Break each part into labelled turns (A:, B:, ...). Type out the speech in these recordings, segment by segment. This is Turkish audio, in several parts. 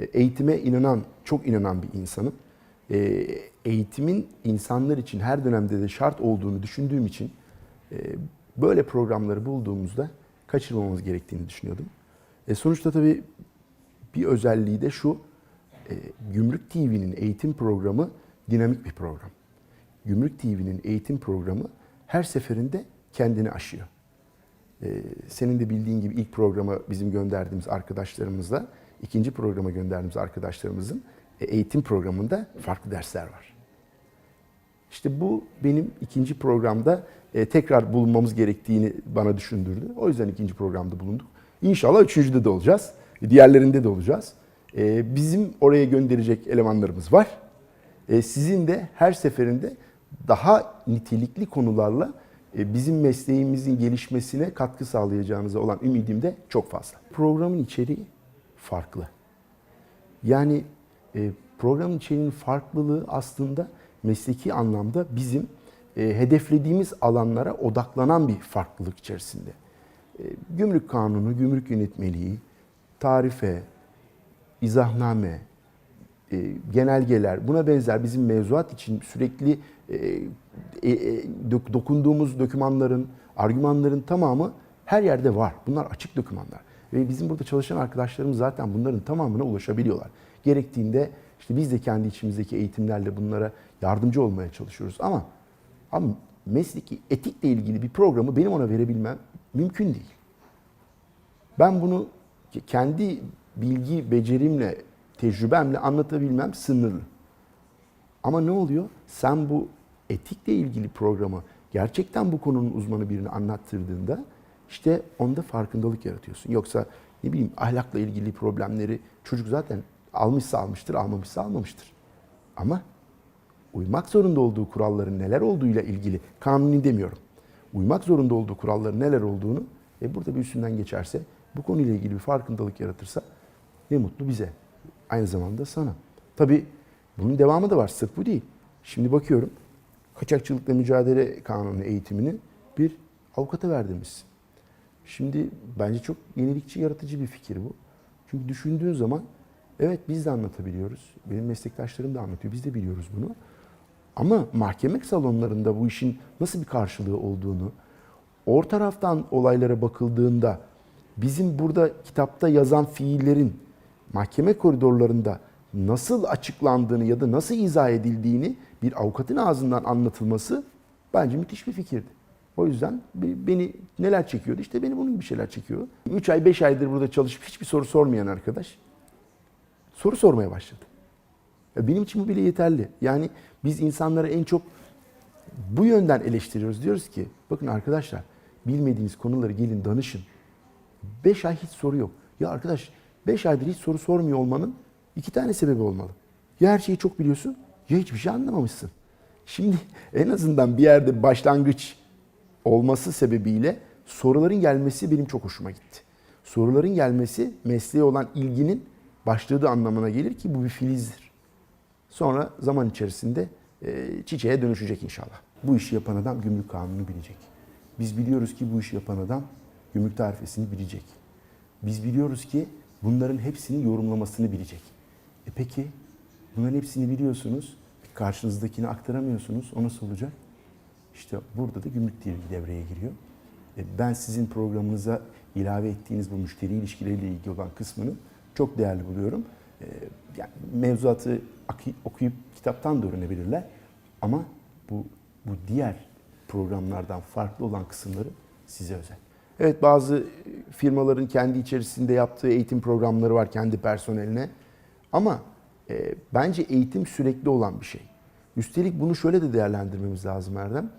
A: E, Eğitime inanan, çok inanan bir insanım. E, Eğitimin insanlar için her dönemde de şart olduğunu düşündüğüm için e, böyle programları bulduğumuzda kaçırmamamız gerektiğini düşünüyordum. E, sonuçta tabii bir özelliği de şu, Gümrük TV'nin eğitim programı dinamik bir program. Gümrük TV'nin eğitim programı her seferinde kendini aşıyor. Senin de bildiğin gibi ilk programa bizim gönderdiğimiz arkadaşlarımızla ikinci programa gönderdiğimiz arkadaşlarımızın e, eğitim programında farklı dersler var. İşte bu benim ikinci programda e, tekrar bulunmamız gerektiğini bana düşündürdü. O yüzden ikinci programda bulunduk. İnşallah üçüncüde de olacağız. Diğerlerinde de olacağız. E, Bizim oraya gönderecek elemanlarımız var. Sizin de her seferinde daha nitelikli konularla bizim mesleğimizin gelişmesine katkı sağlayacağınıza olan ümidim de çok fazla. Programın içeriği farklı. Yani e, programın içeriğinin farklılığı aslında mesleki anlamda bizim e, hedeflediğimiz alanlara odaklanan bir farklılık içerisinde. E, gümrük kanunu, gümrük yönetmeliği, tarife, izahname, e, genelgeler, buna benzer bizim mevzuat için sürekli e, e, e, dok- dokunduğumuz dokümanların, argümanların tamamı her yerde var. Bunlar açık dokümanlar. Ve bizim burada çalışan arkadaşlarımız zaten bunların tamamına ulaşabiliyorlar. Gerektiğinde işte biz de kendi içimizdeki eğitimlerle bunlara yardımcı olmaya çalışıyoruz. Ama, ama mesleki etikle ilgili bir programı benim ona verebilmem mümkün değil. Ben bunu kendi bilgi becerimle, tecrübemle anlatabilmem sınırlı. Ama ne oluyor? Sen bu etikle ilgili programı gerçekten bu konunun uzmanı birini anlattırdığında işte onda farkındalık yaratıyorsun. Yoksa ne bileyim ahlakla ilgili problemleri çocuk zaten almışsa almıştır, almamışsa almamıştır. Ama uymak zorunda olduğu kuralların neler olduğuyla ilgili kanuni demiyorum. Uymak zorunda olduğu kuralların neler olduğunu e, burada bir üstünden geçerse, bu konuyla ilgili bir farkındalık yaratırsa ne mutlu bize. Aynı zamanda sana. Tabii bunun devamı da var. Sırf bu değil. Şimdi bakıyorum kaçakçılıkla mücadele kanunu eğitimini bir avukata verdiniz. Şimdi bence çok yenilikçi, yaratıcı bir fikir bu. Çünkü düşündüğün zaman evet biz de anlatabiliyoruz. Benim meslektaşlarım da anlatıyor. Biz de biliyoruz bunu. Ama mahkeme salonlarında bu işin nasıl bir karşılığı olduğunu, or taraftan olaylara bakıldığında bizim burada kitapta yazan fiillerin mahkeme koridorlarında nasıl açıklandığını ya da nasıl izah edildiğini bir avukatın ağzından anlatılması bence müthiş bir fikirdi. O yüzden be- beni neler çekiyordu? İşte beni bunun gibi şeyler çekiyor. 3 ay 5 aydır burada çalışıp hiçbir soru sormayan arkadaş soru sormaya başladı. Ya benim için bu bile yeterli. Yani biz insanları en çok bu yönden eleştiriyoruz. Diyoruz ki bakın arkadaşlar bilmediğiniz konuları gelin danışın. 5 ay hiç soru yok. Ya arkadaş 5 aydır hiç soru sormuyor olmanın iki tane sebebi olmalı. Ya her şeyi çok biliyorsun ya hiçbir şey anlamamışsın. Şimdi en azından bir yerde başlangıç olması sebebiyle soruların gelmesi benim çok hoşuma gitti. Soruların gelmesi mesleğe olan ilginin başladığı anlamına gelir ki bu bir filizdir. Sonra zaman içerisinde e, çiçeğe dönüşecek inşallah. Bu işi yapan adam gümrük kanunu bilecek. Biz biliyoruz ki bu işi yapan adam gümrük tarifesini bilecek. Biz biliyoruz ki bunların hepsini yorumlamasını bilecek. E peki bunların hepsini biliyorsunuz. Karşınızdakini aktaramıyorsunuz. O nasıl olacak? İşte burada da gümrük devreye giriyor. E, Ben sizin programınıza ilave ettiğiniz bu müşteri ilişkileriyle ilgili olan kısmını çok değerli buluyorum. E, Yani mevzuatı okuyup kitaptan da öğrenebilirler. Ama bu, bu diğer programlardan farklı olan kısımları size özel. Evet bazı firmaların kendi içerisinde yaptığı eğitim programları var kendi personeline. Ama e, bence eğitim sürekli olan bir şey. Üstelik bunu şöyle de değerlendirmemiz lazım Erdem.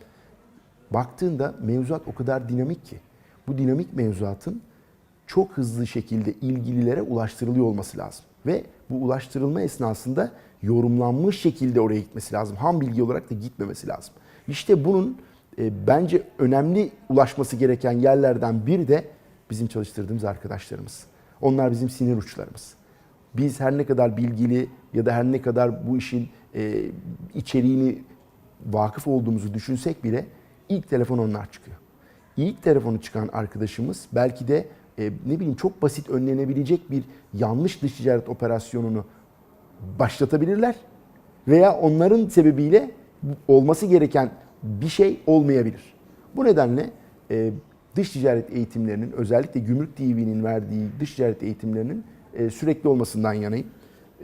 A: Baktığında mevzuat o kadar dinamik ki. Bu dinamik mevzuatın çok hızlı şekilde ilgililere ulaştırılıyor olması lazım. Ve bu ulaştırılma esnasında yorumlanmış şekilde oraya gitmesi lazım. Ham bilgi olarak da gitmemesi lazım. İşte bunun e, bence önemli ulaşması gereken yerlerden biri de bizim çalıştırdığımız arkadaşlarımız. Onlar bizim sinir uçlarımız. Biz her ne kadar bilgili ya da her ne kadar bu işin e, içeriğini vakıf olduğumuzu düşünsek bile ilk telefon onlar çıkıyor. İlk telefonu çıkan arkadaşımız belki de e, ne bileyim çok basit önlenebilecek bir yanlış dış ticaret operasyonunu başlatabilirler veya onların sebebiyle olması gereken bir şey olmayabilir. Bu nedenle e, dış ticaret eğitimlerinin özellikle Gümrük TV'nin verdiği dış ticaret eğitimlerinin e, sürekli olmasından yanayım.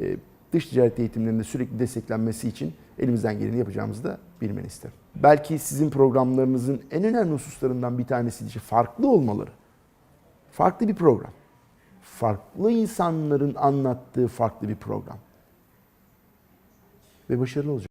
A: E, dış ticaret eğitimlerinin de sürekli desteklenmesi için elimizden geleni yapacağımızı da bilmeni isterim. Belki sizin programlarınızın en önemli hususlarından bir tanesi işte farklı olmaları. Farklı bir program. Farklı insanların anlattığı farklı bir program. Ve başarılı olacak.